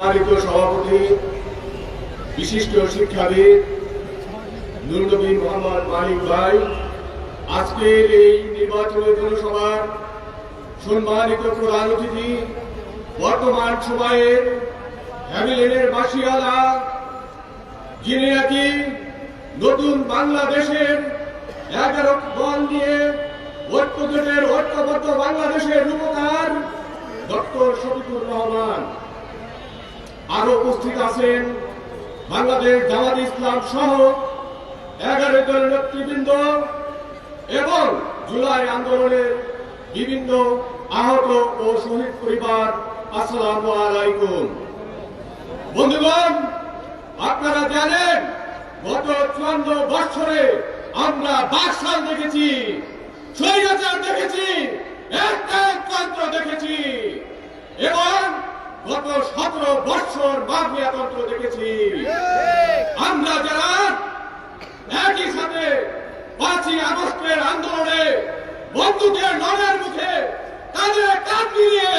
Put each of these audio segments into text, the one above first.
সম্মানিত সভাপতি, বিশিষ্ট শিক্ষাবিদ, নুরনবী মোহাম্মদ মানিক ভাই, আজকের এই নির্বাচনী জনসভার সম্মানিত প্রধান অতিথি, বর্তমান সময়ের হ্যামিলেনের বাসিয়ালা যিনি নাকি নতুন বাংলাদেশের এগারো দল নিয়ে ঐক্যজোটের ঐক্যবদ্ধ আরও উপস্থিত আছেন বাংলাদেশ জামাত ইসলাম সহ এগারো জন নেতৃবৃন্দ এবং জুলাই আন্দোলনের বিভিন্ন আহত ও শহীদ পরিবার, আসসালামু আলাইকুম। বন্ধুগণ, আপনারা জানেন, গত চুয়ান্ন বছরে আমরা বাকশাল দেখেছি দেখেছি একটা তন্ত্র দেখেছি এবং গত সতেরো বৎসর মাফিয়া তন্ত্র দেখেছি। আমরা যারা একই সাথে পাঁচই আগস্টের আন্দোলনে বন্দুকের নলের মুখে কাঁধে কাঁধ মিলিয়ে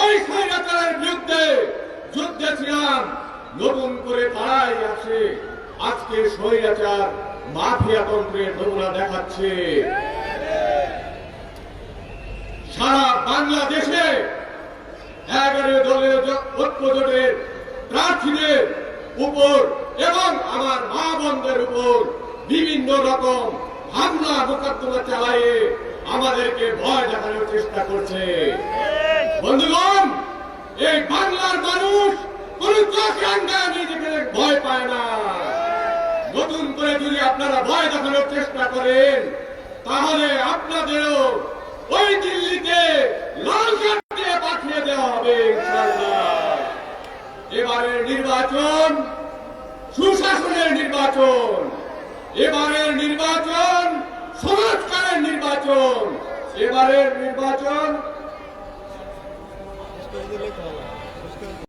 ওই স্বৈরাচারের বিরুদ্ধে যুদ্ধে ছিলাম নতুন করে তারাই আসে। আজকে স্বৈরাচার মাফিয়া তন্ত্রের নমুনা দেখাচ্ছে। সারা বাংলাদেশে এগারো দলের জ- প্রার্থীদের উপর এবং আমার মা বোনদের উপর বিভিন্ন রকম হামলা, মোকদ্দমা চালায়ে আমাদেরকে ভয় দেখানোর চেষ্টা করছে বন্ধুগণ, এই বাংলার মানুষ কোন চোখে আঙ্গায় নিজেকে ভয় পায় না নতুন করে যদি আপনারা ভয় দেখানোর চেষ্টা করেন, তাহলে আপনাদেরও ওই দিল্লিতে লাল পাঠিয়ে দেওয়া হবে। এবারের নির্বাচন সুশাসনের নির্বাচন এবারের নির্বাচন সংস্কারের নির্বাচন এবারের নির্বাচন